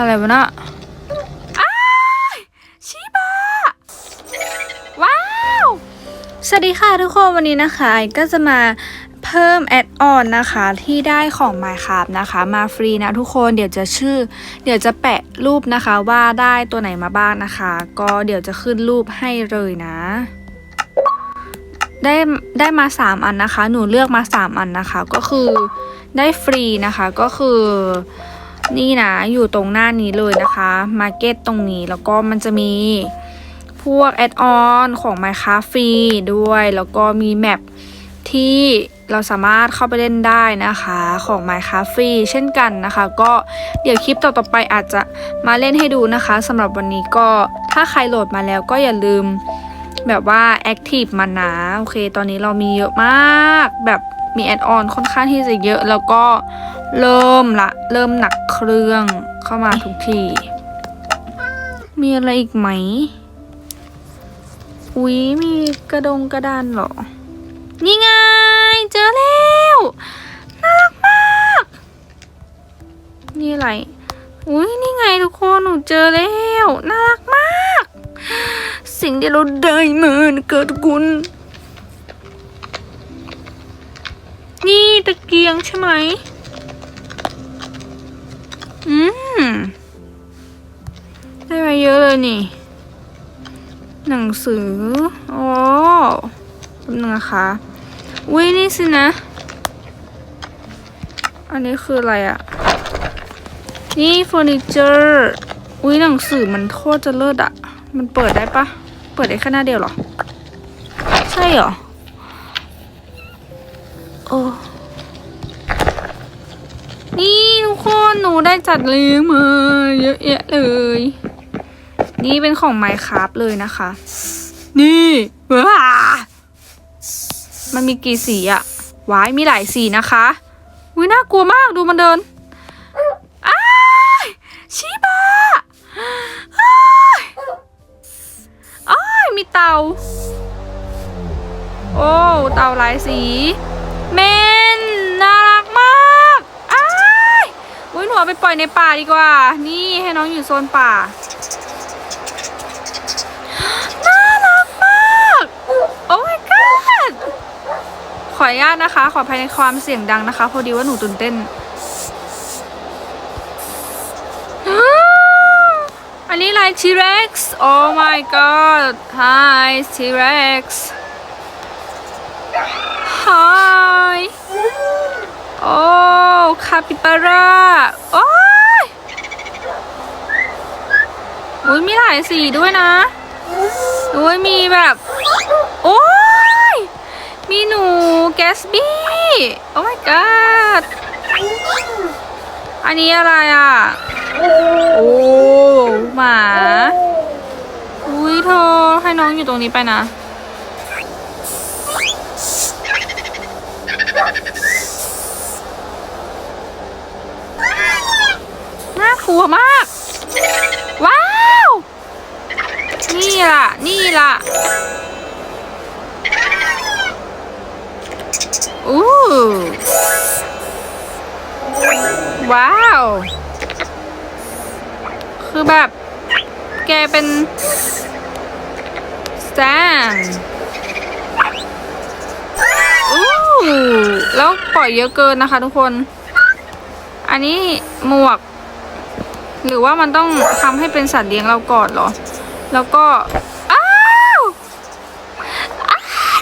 อะไรวะน่ะอ้ายชิบะว้าว สวัสดีค่ะทุกคนวันนี้นะคะไอก็จะมาเพิ่มแอดออนนะคะที่ได้ของ Minecraft นะคะ มาฟรีนะทุกคนเดี๋ยวจะชื่อ เดี๋ยวจะแปะรูปนะคะว่าได้ตัวไหนมาบ้างนะคะ ก็เดี๋ยวจะขึ้นรูปให้เลยนะ ได้ได้มา 3 อันนะคะ หนูเลือกมา 3 อันนะคะ ก็คือได้ฟรีนะคะก็คือ นี่นะอยู่ตรงหน้านี้เลยนะคะมาร์เก็ตตรงนี้แล้วก็มันจะมีพวกแอดออนของ Minecraft ฟรีด้วย แล้วก็มีแมปที่เราสามารถเข้าไปเล่นได้นะคะของ Minecraft ฟรีเช่นกันนะคะ ก็เดี๋ยวคลิปต่อๆไปอาจจะมาเล่นให้ดูนะคะสำหรับวันนี้ก็ถ้าใครโหลดมาแล้วก็อย่าลืมแบบว่า Active มันนะโอเค ตอนนี้เรามีเยอะมากแบบ มีแอดออนค่อนข้างที่จะเยอะ แล้วก็เริ่มละ เริ่มหนักเครื่องเข้ามาทุกที มีอะไรอีกไหม อุ๊ย มีกระดงกระดานเหรอ นี่ไง เจอแล้ว น่ารักมาก นี่อะไร อุ๊ย นี่ไงทุกคน หนูเจอแล้ว น่ารักมาก สิ่งที่เราได้มานะเกิดกุล นี่ตะเกียงใช่ไหม อืม ได้มาเยอะเลยนี่ หนังสือโอ้แป๊บนึงนะคะอุ้ยนี่สินะ อันนี้คืออะไรอะนี่เฟอร์นิเจอร์ อุ้ยหนังสือมันโคตรจะเลิศอะมันเปิดได้ปะ เปิดได้แค่หน้าเดียวเหรอ ใช่หรอ โอ้นี่ทุกคนหนูได้จัดเลี้ยงมาเยอะแยะเลย นี่เป็นของ Minecraft เลยนะคะ นี่ว้ามันมีกี่สีอะวายมีหลายสีนะคะวิน่ากลัวมากดูมันเดินอ้ายชิบะอ้ายอ้ายมีเตา โอ้ เตาหลายสี เมนน่ารักมากอ้ายอุ้ยหนูเอาไปปล่อยในป่าดีกว่า นี่ให้น้องอยู่โซนป่า น่ารักมาก โอ้ my god ขออนุญาตนะคะ ขอภายในความเสียงดังนะคะ พอดีว่าหนูตื่นเต้น อันนี้ลาย T-Rex oh my god hi T-Rex hi โอ้คาปิบาร่าโอ้ยอุ้ยมีหลายสีด้วยนะโอ้ยมีแบบโอ้ยมีหนูแกสบี้โอ้ my god อันนี้อะไรอะ โอ้หมา อุ้ยเธอให้น้องอยู่ตรงนี้ไปนะ น่าก ลัวมาก ว้าว นี่ล่ะ นี่ล่ะอู้ว้าว คือแบบ แกเป็นแซมอู้แล้วปล่อยเยอะเกินนะคะทุกคน อันนี้หมวก หรือว่ามันต้องทำให้เป็นสัตว์เลี้ยงเราก่อนเหรอ แล้วก็ อ้าว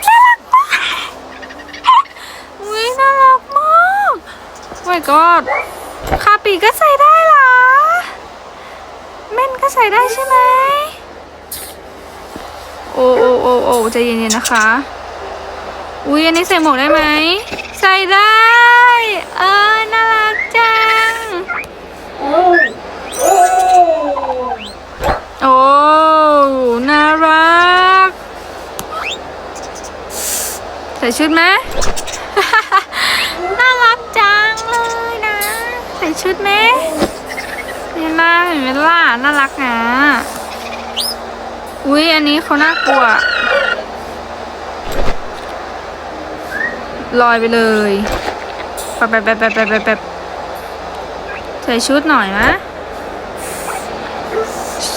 น่ารักมากอุ้ยน่ารักมากโอ้ยก็คาปีก็ใส่ได้เหรอ เม่นก็ใส่ได้ใช่ไหม โอ้โอ้โอ้โอ้ใจเย็นๆนะคะ อุ้ยอันนี้ใส่หมวกได้ไหม ใส่ได้ เออ น่ารักจัง โอ้ น่ารัก ใส่ชุดไหมน่ารักจังเลยนะ ใส่ชุดไหมนี่น่าเห็นไหมล่ะน่ารักนะอุ้ยอันนี้เขาน่ากลัวลอยไปเลยแบบแบบแบบแบบแบบแบบใส่ชุดหน่อยนะ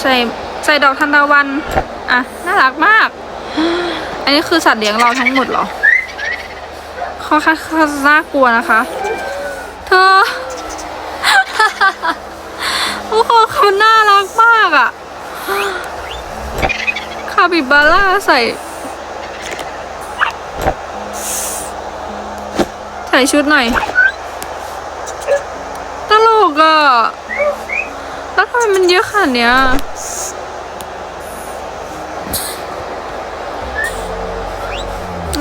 ใส่ใส่ดอกทันตะวัน อะ น่ารักมาก อันนี้คือสัตว์เลี้ยงเราทั้งหมดเหรอ ค่อนข้างน่ากลัวนะคะ เธอโอ้โหเขาน่ารักมากอะ่ะคาบิบาร่าใส่ ใส่ชุดหน่อย ตลกอะ่ะแล้วทำไมมันเยอะขนาดเนี้ย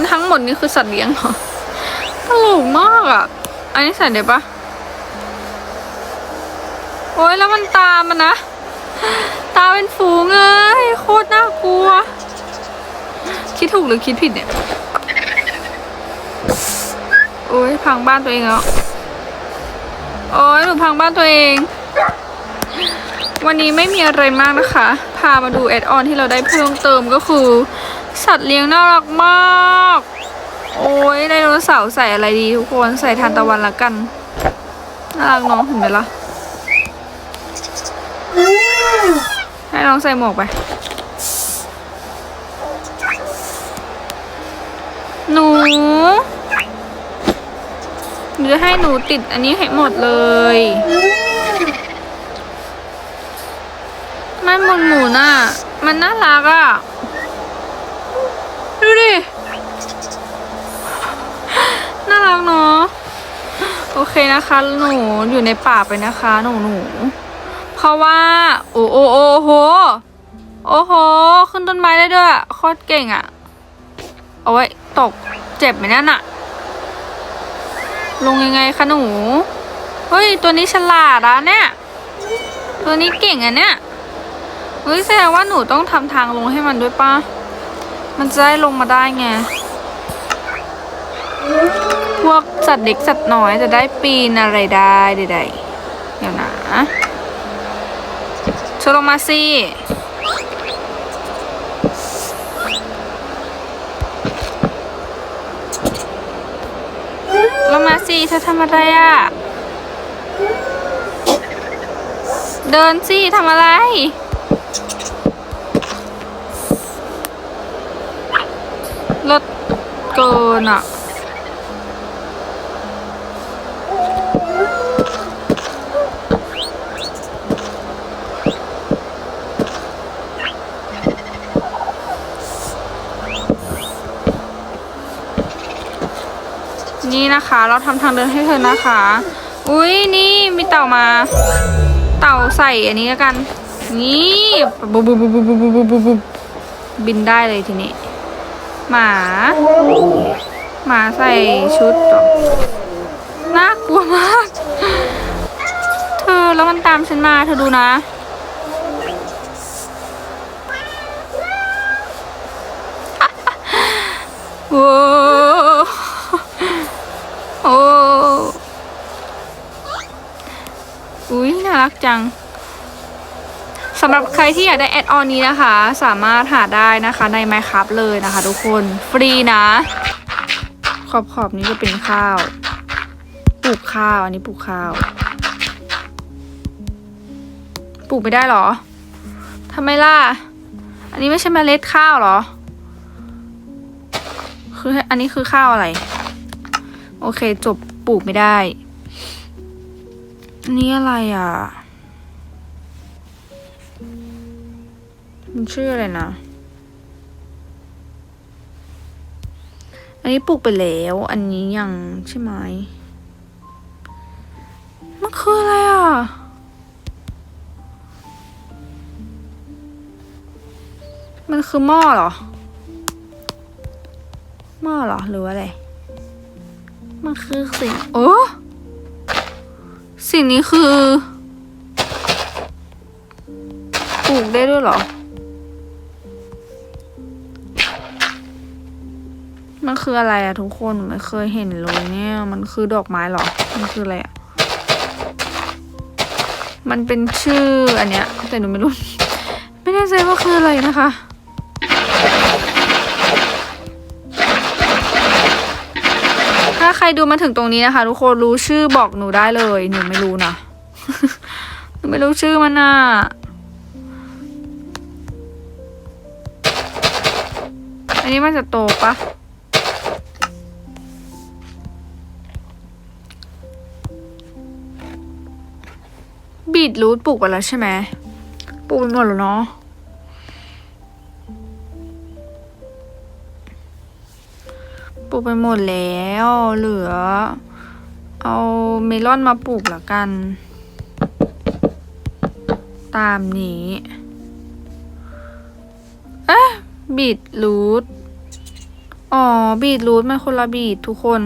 ทั้งหมดนี่คือสัตว์เลี้ยงเหรอ ตลกมากอะ่ะ อันนี้ใส่ได้ปะโอ้ยแล้วมันตามมันนะ ตาเป็นฝูงเลยโคตรน่ากลัว คิดถูกหรือคิดผิดเนี่ย โอ้ยพังบ้านตัวเองแล้วโอ้ยหนูพังบ้านตัวเอง วันนี้ไม่มีอะไรมากนะคะ พามาดูแอดออนที่เราได้เพิ่มเติมก็คือ สัตว์เลี้ยงน่ารักมาก โอ้ยไดโนเสาร์ใส่อะไรดีทุกคนใส่ทานตะวันละกันน่ารักน้องเห็นไหมล่ะให้น้องใส่หมวกไปหนูหนูจะให้หนูติดอันนี้ให้หมดเลยมันหมุนหมุนอะ มันน่ารักอะ ดูดิ รักเนาะโอเคนะคะหนูอยู่ในป่าไปนะคะหนูหนูเพราะว่า โอ้โอ้โอ้โหโอ้โห ขึ้นต้นไม้ได้ด้วยโคตรเก่งอะ่ะเอาไว้ตกเจ็บไหมนั่นอะลงยังไงคะหนู เฮ้ย ตัวนี้ฉลาดอะเนี่ย ตัวนี้เก่งอะเนี่ย เฮ้ยแสดงว่าหนูต้องทำทางลงให้มันด้วยปะมันจะได้ลงมาได้ไง พวกสัตว์เด็กสัตว์น้อยจะได้ปีนอะไรได้ใดๆเดี๋ยวนะชลงมาสิลงมาสิเธอทำอะไรอะ่ะ เดินสิทำอะไรรถเกินอะ นี่นะคะ เราทำทางเดินให้เธอนะคะ อุ้ยนี่มีเต่ามา เต่าใส่อันนี้แล้วกัน นี่บูบูบูบูบูบูบูบบุบบุบบินได้เลยทีนี้ หมา หมาใส่ชุดน่ากลัวมาก เธอแล้วมันตามฉันมาเธอดูนะโว้ รักจังสำหรับใครที่อยากได้แอดออนนี้นะคะ สามารถหาได้นะคะใน Minecraft เลยนะคะ ทุกคนฟรีนะ ขอบขอบนี้จะเป็นข้าวปลูกข้าว อันนี้ปลูกข้าวปลูกไม่ได้เหรอทำไมล่ะ อันนี้ไม่ใช่เมล็ดข้าวเหรอ คืออันนี้คือข้าวอะไร โอเคจบปลูกไม่ได้ อันนี้อะไรอะ มันชื่ออะไรนะ อันนี้ปลูกไปแล้ว อันนี้ยังใช่ไหมมันคืออะไรอะ มันคือหม้อเหรอ หม้อเหรอ หรือว่าอะไร มันคือสิ่ง โอ้ สิ่งนี้คือ ปลูกได้ด้วยเหรอ มันคืออะไรอะทุกคนไม่เคยเห็นเลยเนี่ย มันคือดอกไม้หรอ มันคืออะไรอะมันเป็นชื่ออันเนี้ย แต่หนูไม่รู้ ไม่แน่ใจว่าคืออะไรนะคะ ถ้าใครดูมาถึงตรงนี้นะคะ ทุกคนรู้ชื่อบอกหนูได้เลย หนูไม่รู้นะหนูไม่รู้ชื่อมันอะอันนี้มันจะโตปะ บีดรูทปลูกไปแล้วใช่ไหมปลูกไปหมดแล้วเนาะปลูกไปหมดแล้ว เหลือ เอาเมลอนมาปลูกละกัน ตามนี้เอ๊ะบีดรูทอ๋อ บีดรูทมันคนละบีดทุกคน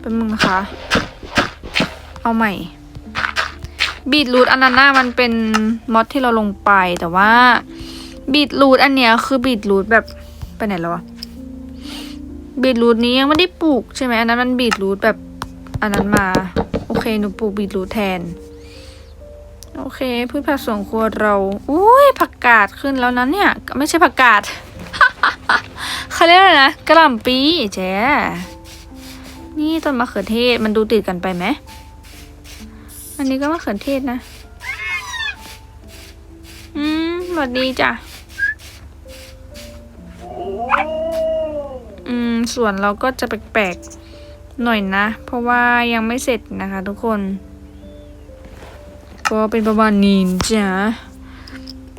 เป็นมึงนะคะ เอาใหม่บีดรูทอันนั้นน่ามันเป็นมอดที่เราลงไปแต่ว่าบีดรูทอันเนี้ยคือบีดรูทแบบไปไหนแล้ววะบีดรูทนี้ยังไม่ได้ปลูกใช่ไหมอันนั้นมันบีดรูทแบบอันนั้นมา โอเคหนูปลูกบีดรูทแทน โอเคพืชผักสวนครัวเราอุ้ยผักกาดขึ้นแล้วนะเนี่ย ไม่ใช่ผักกาดเขาเรียกอะไรนะกระหล่ำปีแจ๊นี่ต้นมะเขือเทศมันดูติดกันไปไหม อันนี้ก็มะเขือเทศนะ อืมสวัสดีจ้ะ อืม ส่วนเราก็จะแปลกๆ หน่อยนะ เพราะว่ายังไม่เสร็จนะคะทุกคน ก็เป็นประมาณนี้จ้ะ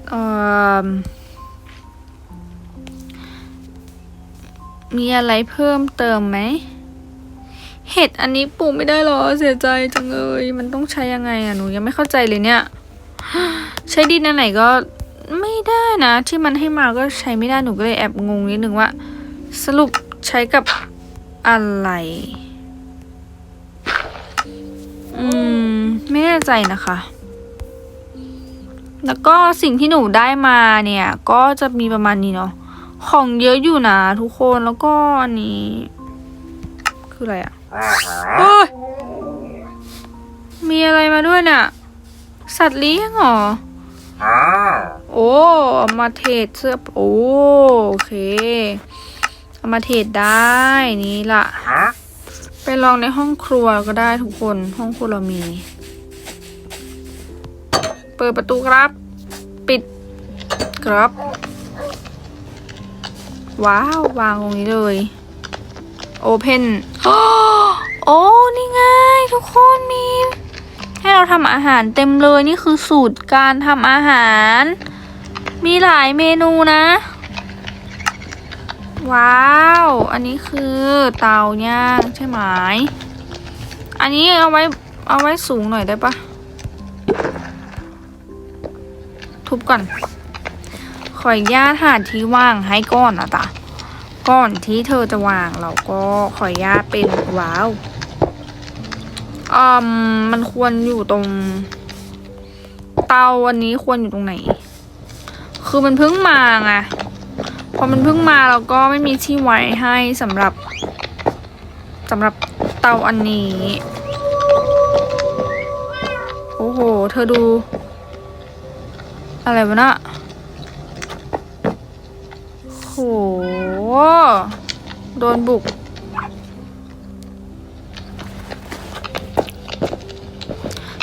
เอ่อมีอะไรเพิ่มเติมไหม เห็ดอันนี้ปลูกไม่ได้หรอ เสียใจจังเลย มันต้องใช้ยังไงอะหนูยังไม่เข้าใจเลยเนี่ย ใช้ดินอันไหนก็ไม่ได้นะ ที่มันให้มาก็ใช้ไม่ได้หนูก็เลยแอบงงนิดนึงว่า สรุปใช้กับอะไรอืมไม่แน่ใจนะคะ แล้วก็สิ่งที่หนูได้มาเนี่ย ก็จะมีประมาณนี้เนาะของเยอะอยู่นะทุกคนแล้วก็อันนี้ คืออะไรอะ โอ้ยมีอะไรมาด้วยเนี่ย สัตว์เลี้ยงเหรอ โอ้เอามาเทรดเสื้อโอ้โอเคเอามาเทรดได้นี่ล่ะ ไปลองในห้องครัวก็ได้ทุกคน ห้องครัวเรามี เปิดประตูครับ ปิดครับ ว้าว วางตรงนี้เลย โอเพนโอ้นี่ไง ทุกคนมี ให้เราทำอาหารเต็มเลยนี่คือสูตรการทำอาหาร มีหลายเมนูนะ ว้าว อันนี้คือเตาย่างใช่ไหมอันนี้เอาไว้เอาไว้สูงหน่อยได้ปะทุบก่อน ขออนุญาตหาที่ว่างให้ก่อนนะจ๊ะก่อนที่เธอจะวางเราก็ขออนุญาตเป็นว้าว อืมมันควรอยู่ตรง เตาอันนี้ควรอยู่ตรงไหน คือมันเพิ่งมาไงพอมันเพิ่งมาเราก็ไม่มีที่ไว้ให้สำหรับสำหรับเตาอันนี้ โอ้โห เธอดู อะไรวะน่ะโห โดนบุก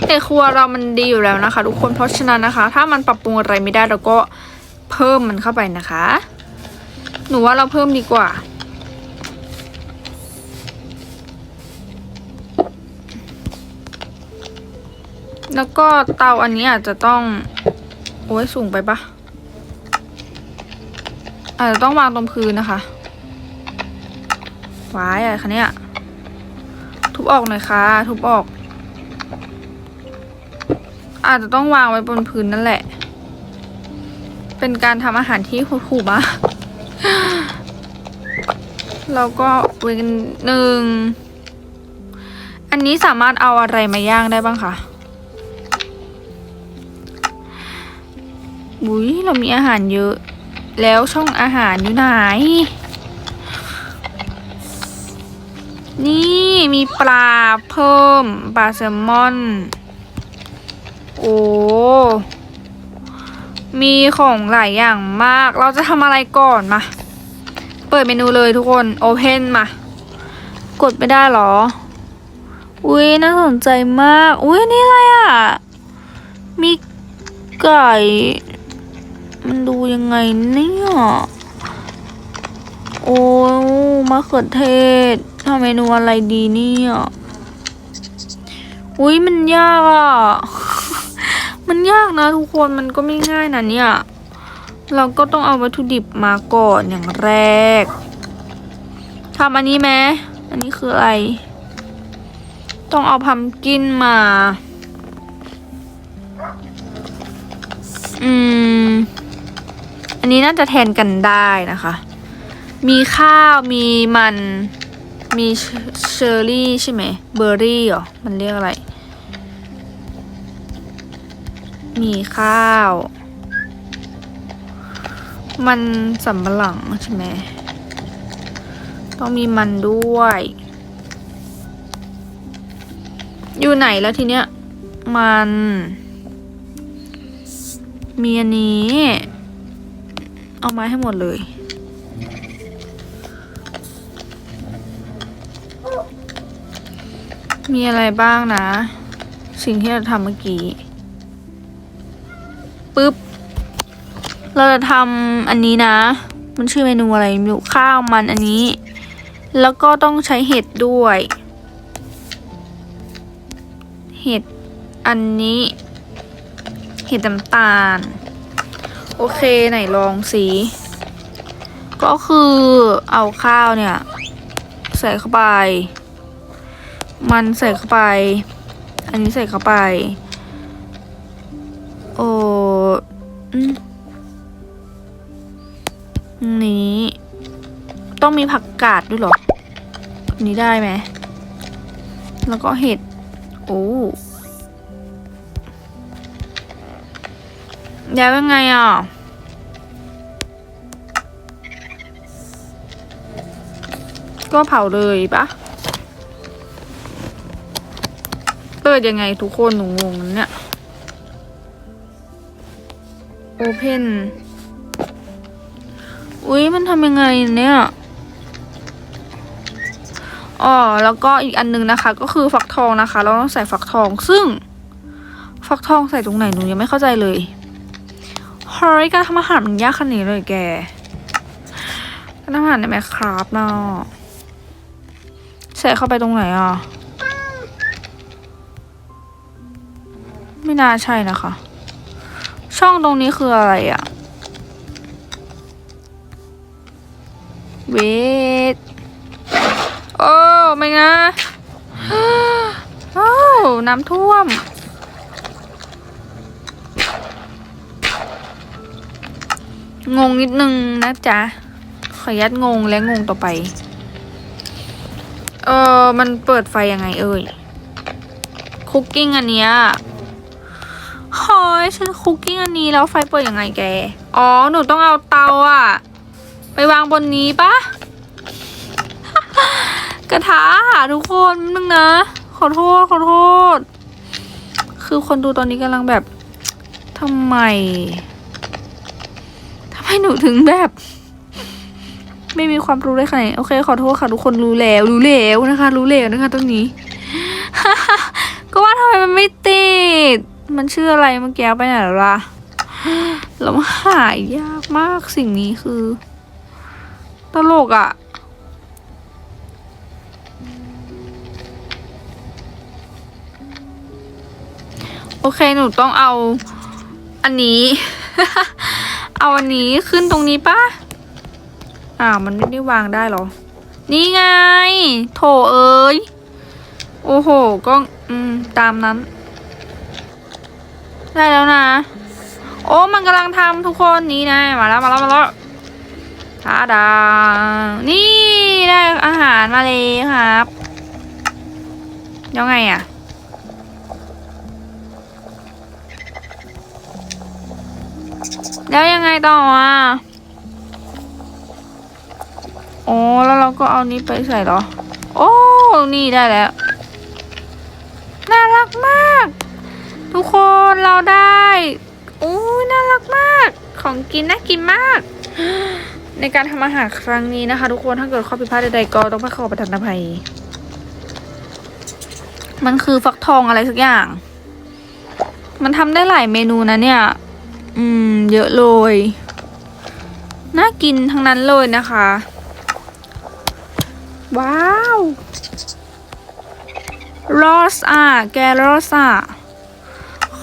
แต่ครัวเรามันดีอยู่แล้วนะคะ ทุกคนเพราะฉะนั้นนะคะ ถ้ามันปรับปรุงอะไรไม่ได้เราก็เพิ่มมันเข้าไปนะคะ หนูว่าเราเพิ่มดีกว่า แล้วก็เตาอันนี้อาจจะต้อง โอ้ยสูงไปปะอาจจะต้องวางตรงพื้นนะคะว้ายอะไรคะเนี่ยทุบออกหน่อยค่ะทุบออก อาจจะต้องวางไว้บนพื้นนั่นแหละ เป็นการทำอาหารที่โหดหูมากเราก็เวนหนึ่ง อันนี้สามารถเอาอะไรมาย่างได้บ้างคะบุ้ยเรามีอาหารเยอะ แล้วช่องอาหารอยู่ไหน นี่มีปลาเพิ่มปลาแซลมอน โอ้ มีของหลายอย่างมาก เราจะทำอะไรก่อนมา เปิดเมนูเลยทุกคน โอเพนมา กดไม่ได้หรอ อุ้ยน่าสนใจมาก อุ้ยนี่อะไรอะ มีไก่ มันดูยังไงเนี่ย โอ้มะเขือเทศทำเมนูอะไรดีเนี่ย อุ้ยมันยากอะากนะทุกคนมันก็ไม่ง่ายนะเนี่ย เราก็ต้องเอาวัตถุดิบมาก่อนอย่างแรกทำอันนี้ไหมอันนี้คืออะไร ต้องเอาพัมกินมา อืม อันนี้น่าจะแทนกันได้นะคะ มีข้าวมีมัน มีเชเชอร์รี่ใช่ไหม เบอร์รี่เหรอ มันเรียกอะไร มีข้าว มันสำปะหลังใช่ไหมต้องมีมันด้วย อยู่ไหนแล้วทีเนี้ย มัน มีอันนี้ เอามาให้หมดเลย มีอะไรบ้างนะ สิ่งที่เราทำเมื่อกี้ ปึ๊บ เราจะทำอันนี้นะ มันชื่อเมนูอะไรไม่รู้ข้าวมันอันนี้ แล้วก็ต้องใช้เห็ดด้วย เห็ดอันนี้ เห็ดน้ำตาล โอเคไหนลองสิก็คือเอาข้าวเนี่ย ใส่เข้าไป มันใส่เข้าไป อันนี้ใส่เข้าไป โอ้ นี้ ต้องมีผักกาดด้วยหรอ นี้ได้ไหม แล้วก็เห็ด โอ้แล้วยังไงอะ ก็เผาเลยปะเปิดยังไงทุกคนหนูงงเนี่ย โอเพนอุ๊ยมันทำยังไงเนี่ยอ๋อแล้วก็อีกอันนึงนะคะ ก็คือฟักทองนะคะ เราต้องใส่ฟักทองซึ่ง ฟักทองใส่ตรงไหนหนูยังไม่เข้าใจเลยเฮ้ยการทำอาหารมันยากขนาดนี้เลยแกการทำอาหารในแมคครับเนาะใส่เข้าไปตรงไหนอะไม่น่าใช่นะคะ ช่องตรงนี้คืออะไรอะเวทโอ้ไม่นะโอ้น้ำท่วม งงนิดนึงนะจ๊ะ ขอยัดงงและงงต่อไป เออมันเปิดไฟยังไงเอ่ยคุกกิ้งอันเนี้ย เฮ้ยฉันคุกกิ้งอันนี้แล้วไฟเปิดยังไงแก อ๋อ หนูต้องเอาเตาอะไปวางบนนี้ปะกระทะค่ะทุกคนนึงนะ ขอโทษ ขอโทษ คือคนดูตอนนี้กำลังแบบทำไมทำไมหนูถึงแบบ ไม่มีความรู้ได้ขนาดโอเค ขอโทษค่ะทุกคนรู้แล้ว รู้แล้วนะคะ รู้แล้วนะคะตรงนี้ก็ว่าทำไมมันไม่ติด มันชื่ออะไรเมื่อกี้ไปไหนแล้วล่ะแล้วมันหายยากมากสิ่งนี้คือ ตลกอะ่ะ โอเคหนูต้องเอา อันนี้ เอาอันนี้ขึ้นตรงนี้ปะอ้ามันไม่ได้วางได้หรอ นี่ไง โถเอ้ย โอ้โห ก็ อืม ตามนั้น ได้แล้วนะ โอ้มันกำลังทำทุกคนนี่นะมาแล้วมาแล้วมาแล้วทาดา นี่ได้อาหารมาเลยครับยังไงอะแล้วยังไงต่ออะโอ้แล้วเราก็เอานี้ไปใส่หรอ โอ้ นี่ได้แล้ว น่ารักมาก ทุกคนเราได้โอ้น่ารักมาก ของกินน่ากินมาก ในการทำอาหารครั้งนี้นะคะ ทุกคนถ้าเกิดข้อผิดพลาดใดๆก็ต้องขอประทานอภัย มันคือฟักทองอะไรสักอย่าง มันทำได้หลายเมนูนะเนี่ย อืม เยอะเลย น่ากินทั้งนั้นเลยนะคะ ว้าวรอสอะแกรอสอะ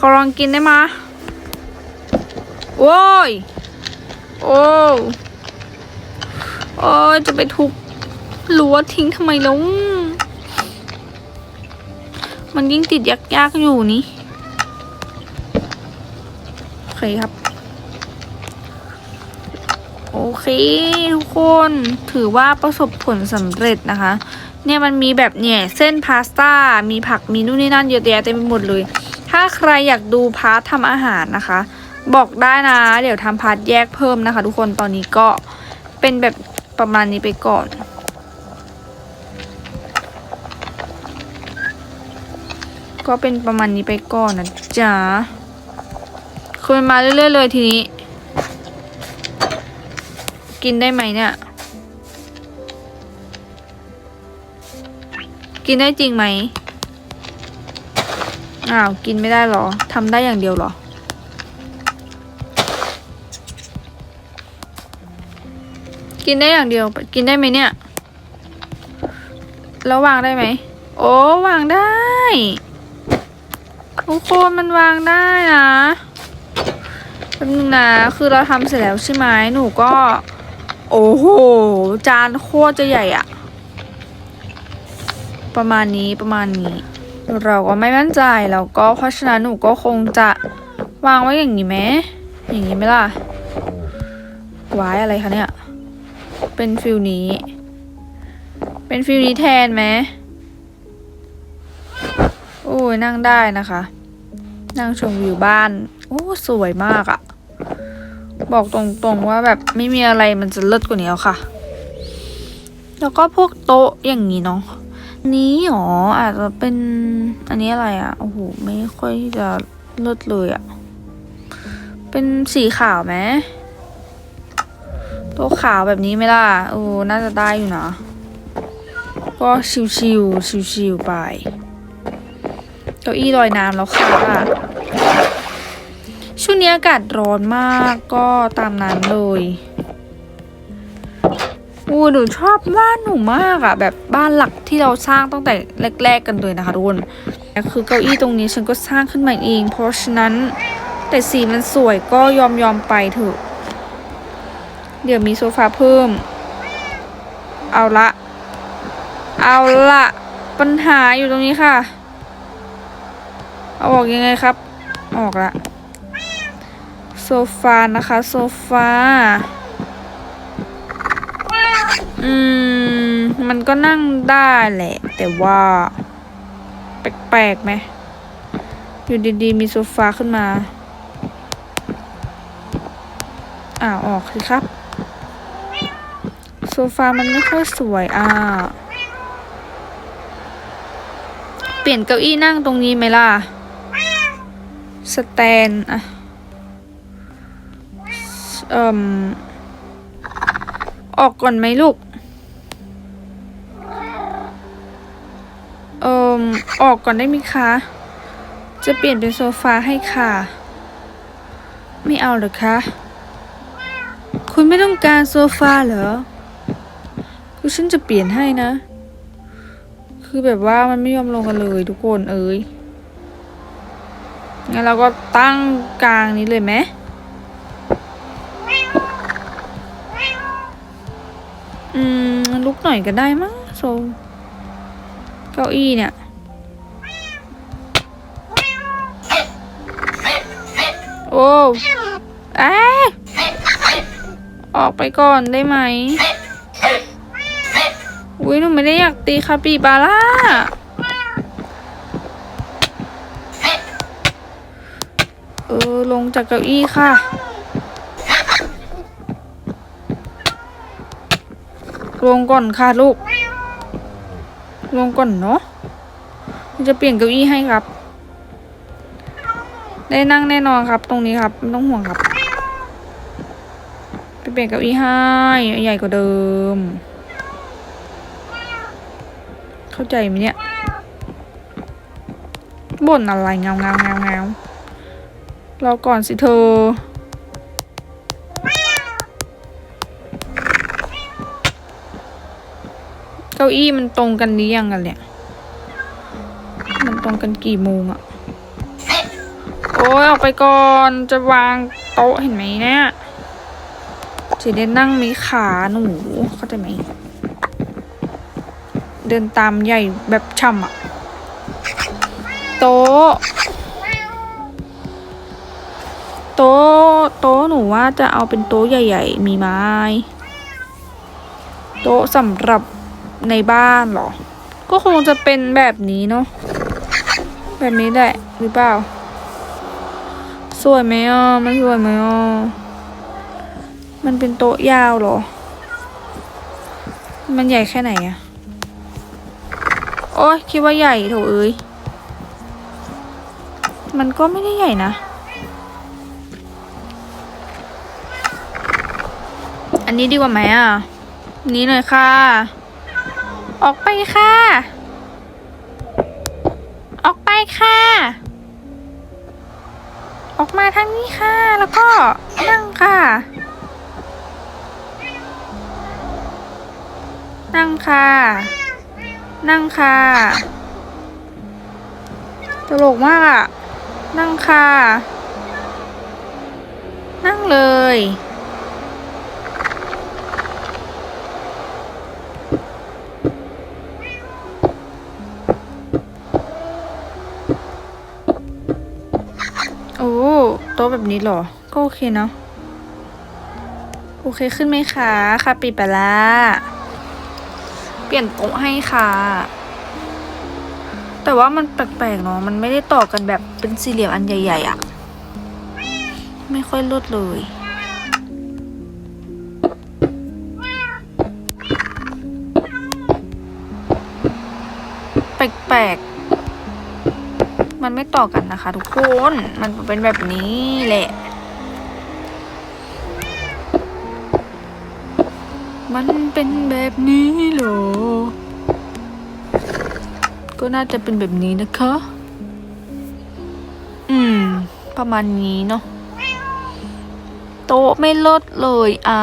อลองกินได้มะโว้ย โอ้โอ้จะไปทุบรั้วทิ้งทำไมล้วมันยิ่งติดยากๆอยู่นี่ โอเคครับ โอเค ทุกคนถือว่าประสบผลสำเร็จนะคะ เนี่ยมันมีแบบเนี่ย เส้นพาสต้า มีผักมีนู่นนี่นั่นเยอะแยะเต็มไปหมดเลย ถ้าใครอยากดูพาร์ททำอาหารนะคะ บอกได้นะ เดี๋ยวทำพาร์ทแยกเพิ่มนะคะ ทุกคนตอนนี้ก็เป็นแบบประมาณนี้ไปก่อนก็เป็นประมาณนี้ไปก่อนนะจ๊ะคือมันมาเรื่อยๆเลยทีนี้ กินได้ไหมเนี่ย กินได้จริงไหม อ้าวกินไม่ได้เหรอทำได้อย่างเดียวเหรอ กินได้อย่างเดียว กินได้ไหมเนี่ย แล้ววางได้ไหม โอ้วางได้ทุกคนมันวางได้นะแป๊บนึงนะ คือเราทำเสร็จแล้วใช่ไหมหนูก็ โอ้โห จานโคตรจะใหญ่อะประมาณนี้ประมาณนี้ เราก็ไม่มั่นใจแล้วก็เพราะฉะนั้นหนูก็คงจะวางไว้อย่างนี้ไหมอย่างนี้ไหมล่ะไว้อะไรคะเนี่ย เป็นฟิลนี้ เป็นฟิลนี้แทนไหมโอ้ยนั่งได้นะคะ นั่งชมวิวบ้าน โอ้สวยมากอะบอกตรงๆว่าแบบไม่มีอะไรมันจะเลิศกว่านี้แล้วค่ะ แล้วก็พวกโต๊ะอย่างนี้เนาะ นี้หรออาจจะเป็นอันนี้อะไรอะ่ะ โอ้โห ไม่ค่อยจะเลิศเลยอะ่ะ เป็นสีขาวไหมตัวขาวแบบนี้ไหมล่ะโอ้น่าจะได้อยู่นะ ก็ชิวๆชิวๆไป เก้าอี้ลอยน้ำแล้วค่ะ ช่วงนี้อากาศร้อนมากก็ตามนั้นเลย อูหนูชอบบ้านหนูมากอะแบบบ้านหลักที่เราสร้างตั้งแต่แรก ๆ กันเลยนะคะทุกคนคือเก้าอี้ตรงนี้ฉันก็สร้างขึ้นมาเอง เพราะฉะนั้นแต่สีมันสวยก็ยอมยอมไปเถอะ เดี๋ยวมีโซฟาเพิ่ม เอาละ เอาละปัญหาอยู่ตรงนี้ค่ะ เอาออกยังไงครับ ออกละ โซฟานะคะ โซฟา อืม มันก็นั่งได้แหละ แต่ว่า แปลกๆไหม อยู่ดีๆ มีโซฟาขึ้นมา อ่าออกสิครับ โซฟามันไม่ค่อยสวยอะเปลี่ยนเก้าอี้นั่งตรงนี้ไหมล่ะ สแตนอะเอ่มออกก่อนไหมลูก ออกก่อนได้ไหมคะ จะเปลี่ยนเป็นโซฟาให้ค่ะ ไม่เอาหรอคะ คุณไม่ต้องการโซฟาเหรอ คือฉันจะเปลี่ยนให้นะ คือแบบว่ามันไม่ยอมลงกันเลยทุกคนเอ้ย งั้นเราก็ตั้งกลางนี้เลยไหมอืมลุกหน่อยก็ได้มั้งโซเก้าอี้เนี่ย โอ้เอ๊ะออกไปก่อนได้ไหม อุ้ยหนูไม่ได้อยากตีคาปิบาร่า เออ ลงจากเก้าอี้ค่ะ ลงก่อนค่ะลูก ลงก่อนเนาะจะเปลี่ยนเก้าอี้ให้ครับ ได้นั่งแน่นอนครับ ตรงนี้ครับไม่ต้องห่วงครับไปเปลี่ยนเก้าอี้ให้ใหญ่กว่าเดิม เข้าใจไหมเนี่ยบ่นอะไรเงาเงาเงาเงารอก่อนสิเธอเก้าอี้มันตรงกันหรือยังกันเนี่ย มันตรงกันกี่โมงอะ อ้ยออกไปก่อนจะวางโต๊ะเห็นไหมเนี่ยจะได้นั่งมีขาหนูเข้าใจไหม เดินตามใหญ่แบบช่ำอะโต๊ะ โต๊ะโต๊ะหนูว่าจะเอาเป็นโต๊ะใหญ่ ๆ มีไม้ โต๊ะสำหรับในบ้านเหรอ ก็คงจะเป็นแบบนี้เนาะแบบนี้แหละหรือเปล่า สวยไหมอะ มันสวยไหมอะ มันเป็นโต๊ะยาวเหรอ มันใหญ่แค่ไหนอะ โอ้ยคิดว่าใหญ่โถเอ้ย มันก็ไม่ได้ใหญ่นะ อันนี้ดีกว่าไหมอะ นี้หน่อยค่ะ ออกไปค่ะ ออกไปค่ะ ออกมาทางนี้ค่ะ แล้วก็นั่งค่ะ นั่งค่ะ นั่งค่ะ ตลกมากอะนั่งค่ะ นั่งเลย แบบนี้เหรอ ก็โอเคเนาะ โอเคขึ้นไหมคะ ค่ะปิดไปละเปลี่ยนโต๊ะให้ค่ะ แต่ว่ามันแปลกๆเนาะ มันไม่ได้ต่อกันแบบเป็นสี่เหลี่ยมอันใหญ่ๆอะ่ะ ไม่ค่อยลดเลยแปลกๆ มันไม่ต่อกันนะคะ ทุกคน มันเป็นแบบนี้แหละ มันเป็นแบบนี้เหรอ ก็น่าจะเป็นแบบนี้นะคะ อืม ประมาณนี้เนาะ โต๊ะไม่ลดเลยอะ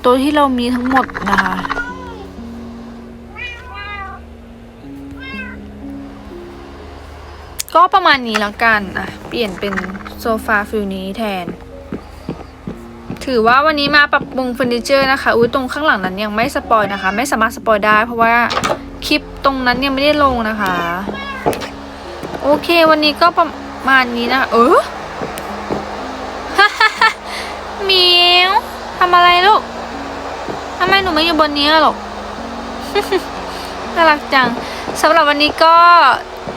โต๊ะที่เรามีทั้งหมดนะคะ ก็ประมาณนี้แล้วกันอะเปลี่ยนเป็นโซฟาฟิลนี้แทน ถือว่าวันนี้มาปรับปรุงเฟอร์นิเจอร์นะคะอุ้ยตรงข้างหลังนั้นยังไม่สปอยนะคะ ไม่สามารถสปอยได้ เพราะว่าคลิปตรงนั้นยังไม่ได้ลงนะคะ โอเควันนี้ก็ประมาณนี้นะเออเมียวทำอะไรลูกทำไมหนูไม่อยู่บนนี้อะลูกน่ารักจังสำหรับวันนี้ก็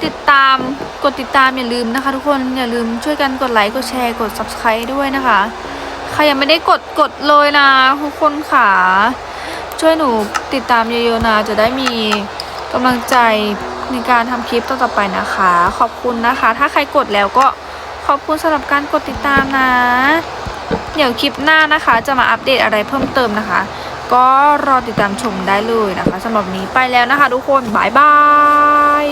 ติดตาม กดติดตามอย่าลืมนะคะ ทุกคนอย่าลืมช่วยกันกดไลค์กดแชร์กด subscribe ด้วยนะคะใครยังไม่ได้กดกดเลยนะทุกคนค่ะช่วยหนูติดตามเยอะๆนะจะได้มีกำลังใจในการทำคลิปต่อๆไปนะคะ ขอบคุณนะคะ ถ้าใครกดแล้วก็ขอบคุณสำหรับการกดติดตามนะ เดี๋ยวคลิปหน้านะคะ จะมาอัปเดตอะไรเพิ่มเติมนะคะ ก็รอติดตามชมได้เลยนะคะสำหรับนี้ไปแล้วนะคะ ทุกคนบายบาย